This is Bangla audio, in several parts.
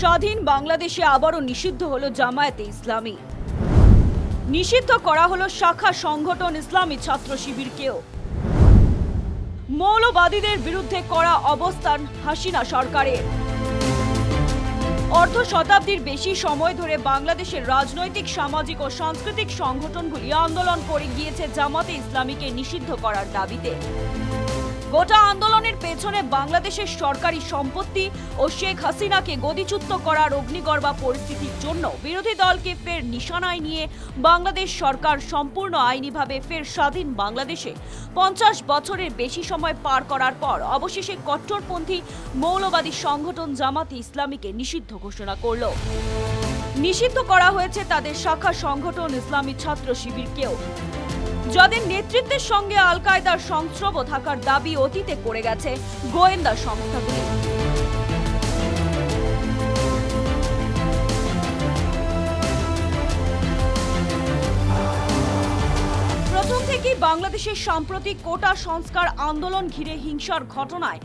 স্বাধীন বাংলাদেশে আবারও নিষিদ্ধ হলো জামায়াতে ইসলামী। নিষিদ্ধ করা হলো শাখা সংগঠন ইসলামী ছাত্র শিবিরকেও। মৌলবাদীদের বিরুদ্ধে করা অবস্থান হাসিনা সরকারের। অর্ধ শতাব্দীর বেশি সময় ধরে বাংলাদেশের রাজনৈতিক, সামাজিক ও সাংস্কৃতিক সংগঠনগুলি আন্দোলন করে গিয়েছে জামাতে ইসলামীকে নিষিদ্ধ করার দাবিতে। গোটা আন্দোলনের পেছনে বাংলাদেশের সরকারি সম্পত্তি ও শেখ হাসিনাকে গদিচ্যুত করার অগ্নিগর্ভা পরিস্থিতির জন্য বিরোধী দলকে ফের নিশানায় নিয়ে বাংলাদেশ সরকার সম্পূর্ণ আইনিভাবে ফের স্বাধীন বাংলাদেশে পঞ্চাশ বছরের বেশি সময় পার করার পর অবশেষে কট্টরপন্থী মৌলবাদী সংগঠন জামাতে ইসলামীকে নিষিদ্ধ ঘোষণা করল। নিষিদ্ধ করা হয়েছে তাদের শাখা সংগঠন ইসলামী ছাত্র শিবিরকেও। যাদের নেতৃত্বের সঙ্গে আল কায়দার সংস্রব থাকার দাবি অতীতে করে গেছে গোয়েন্দা সংস্থাগুলি। প্রথম থেকেই বাংলাদেশের সাম্প্রতিক কোটা সংস্কার আন্দোলন ঘিরে হিংসার ঘটনায়।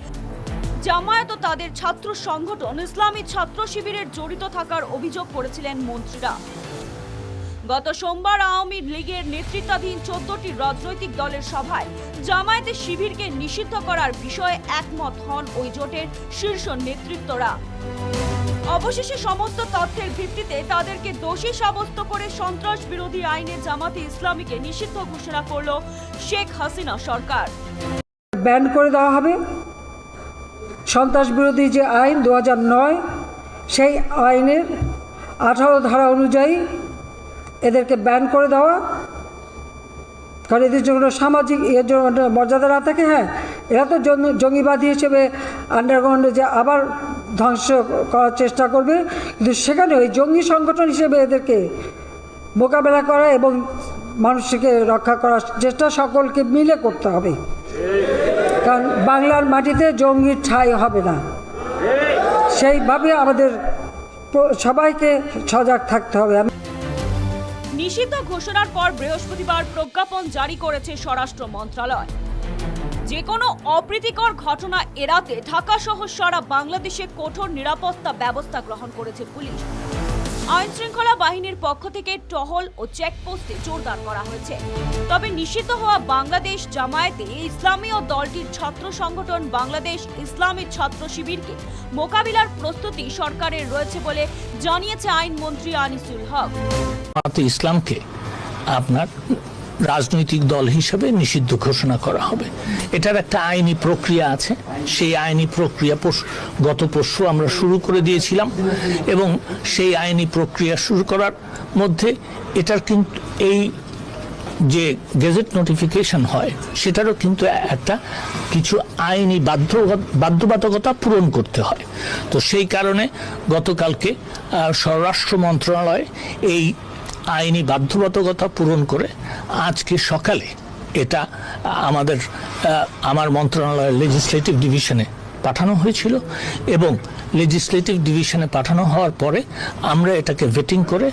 জামায়াত ও তাদের ছাত্র সংগঠন ইসলামী ছাত্র শিবিরের জড়িত থাকার অভিযোগ করেছিলেন মন্ত্রীরা। গত সোমবার আওয়ামী লীগের নেতৃত্বাধীন চোদ্দটি রাজনৈতিক দলের সভায় জামায়াতের শিবিরকে নিষিদ্ধ করার বিষয়ে একমত হন ওই জোটের শীর্ষ নেতৃত্বরা। অবশেষে সমস্ত তথ্যের ভিত্তিতে তাদেরকে দোষী সাব্যস্ত করে সন্ত্রাস বিরোধী আইনে জামাতে ইসলামীকে নিষিদ্ধ ঘোষণা করল শেখ হাসিনা সরকার। ব্যান করে দেওয়া হবে। সন্ত্রাস বিরোধী যে আইন দু সেই আইনের আঠারো ধারা অনুযায়ী এদেরকে ব্যান করে দেওয়া। কারণ এদের জন্য সামাজিক এর জন্য মর্যাদা না থাকে হ্যাঁ? এরা তো জঙ্গিবাদী হিসেবে আন্ডারগ্রাউন্ডে যে আবার ধ্বংস করার চেষ্টা করবে, কিন্তু সেখানে ওই জঙ্গি সংগঠন হিসেবে এদেরকে মোকাবেলা করা এবং মানুষকে রক্ষা করার চেষ্টা সকলকে মিলে করতে হবে। কারণ বাংলার মাটিতে জঙ্গির ঠাঁই হবে না। সেইভাবে আমাদের সবাইকে সজাগ থাকতে হবে। নিষিদ্ধ ঘোষণার পর বৃহস্পতিবার প্রজ্ঞাপন জারি করেছে স্বরাষ্ট্র মন্ত্রণালয় যে কোনো অপ্রীতিকর ঘটনা এড়াতে ঢাকা সহ সারা বাংলাদেশে কঠোর নিরাপত্তা ব্যবস্থা গ্রহণ করেছে পুলিশ। আইন শৃঙ্খলা বাহিনীর পক্ষ থেকে টহল ও চেকপোস্টে জোরদার করা হয়েছে। তবে নিষিদ্ধ হওয়া বাংলাদেশ জামায়াতে ইসলামী ও দলটির ছাত্র সংগঠন বাংলাদেশ ইসলামী ছাত্র শিবিরকে মোকাবিলার প্রস্তুতি সরকারের রয়েছে বলে জানিয়েছে আইনমন্ত্রী আনিসুল হক। ইসলামকে আপনার রাজনৈতিক দল হিসেবে নিষিদ্ধ ঘোষণা করা হবে। এটার একটা আইনি প্রক্রিয়া আছে। সেই আইনি প্রক্রিয়া গত পরশু আমরা শুরু করে দিয়েছিলাম এবং সেই আইনি প্রক্রিয়া শুরু করার মধ্যে এটার কিন্তু এই যে গেজেট নোটিফিকেশন হয়, সেটারও কিন্তু একটা কিছু আইনি বাধ্য, বাধ্যবাধকতা পূরণ করতে হয়। তো সেই কারণে গতকালকে স্বরাষ্ট্র মন্ত্রণালয় এই আইনি বাধ্যবাধকতা পূরণ করে আজকে সকালে এটা আমাদের আমার মন্ত্রণালয়ের লেজিসলেটিভ ডিভিশনে পাঠানো হয়েছিল এবং লেজিসলেটিভ ডিভিশনে পাঠানো হওয়ার পরে আমরা এটাকে ভেটিং করে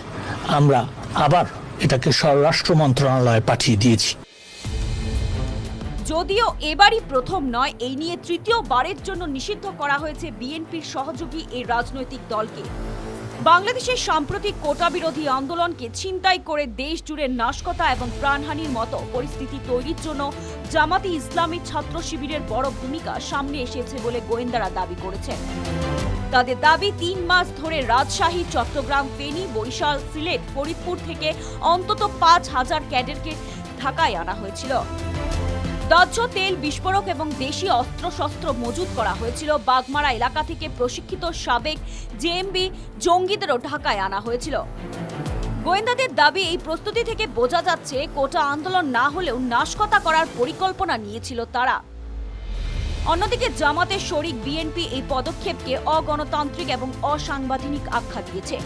আমরা আবার এটাকে স্বরাষ্ট্র মন্ত্রণালয়ে পাঠিয়ে দিয়েছি। যদিও এবারই প্রথম নয়, এই নিয়ে তৃতীয়বারের জন্য নিষিদ্ধ করা হয়েছে বিএনপির সহযোগী এই রাজনৈতিক দলকে। বাংলাদেশের সাম্প্রতিক কোটা বিরোধী আন্দোলনকে ছিনতাই করে দেশ জুড়ে নাশকতা এবং প্রাণহানির মতো পরিস্থিতি তৈরির জন্য জামাতি ইসলামী ছাত্র শিবিরের বড় ভূমিকা সামনে এসেছে বলে গোয়েন্দারা দাবি করেছেন। তাদের দাবি, তিন মাস ধরে রাজশাহী, চট্টগ্রাম, ফেনী, বরিশাল, সিলেট, ফরিদপুর থেকে অন্তত পাঁচ হাজার ক্যাডেটকে ঢাকায় আনা হয়েছিল। দাহ্য তেল বিস্ফোরক এবং দেশি অস্ত্রশস্ত্র মজুত করা হয়েছিল। বাগমারা এলাকা থেকে প্রশিক্ষিত সাবেক জেএমবি জঙ্গিদেরও ঢাকায় আনা হয়েছিল। গোয়েন্দাদের দাবি, এই প্রস্তুতি থেকে বোঝা যাচ্ছে কোটা আন্দোলন না হলেও নাশকতা করার পরিকল্পনা নিয়েছিল তারা। অন্যদিকে জামাতের শরিক বিএনপি এই পদক্ষেপকে অগণতান্ত্রিক এবং অসাংবিধানিক আখ্যা দিয়েছে।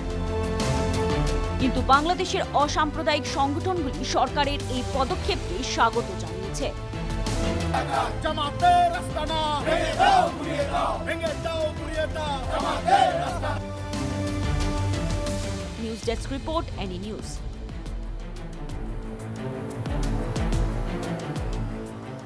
কিন্তু বাংলাদেশের অসাম্প্রদায়িক সংগঠনগুলি সরকারের এই পদক্ষেপকে স্বাগত জানিয়েছে। জামাতের আস্তানা ভেঙে দাও ঘুরিয়ে দাও ভেঙে দাও ঘুরিয়ে দাও জামাতের আস্তানা news desk report any news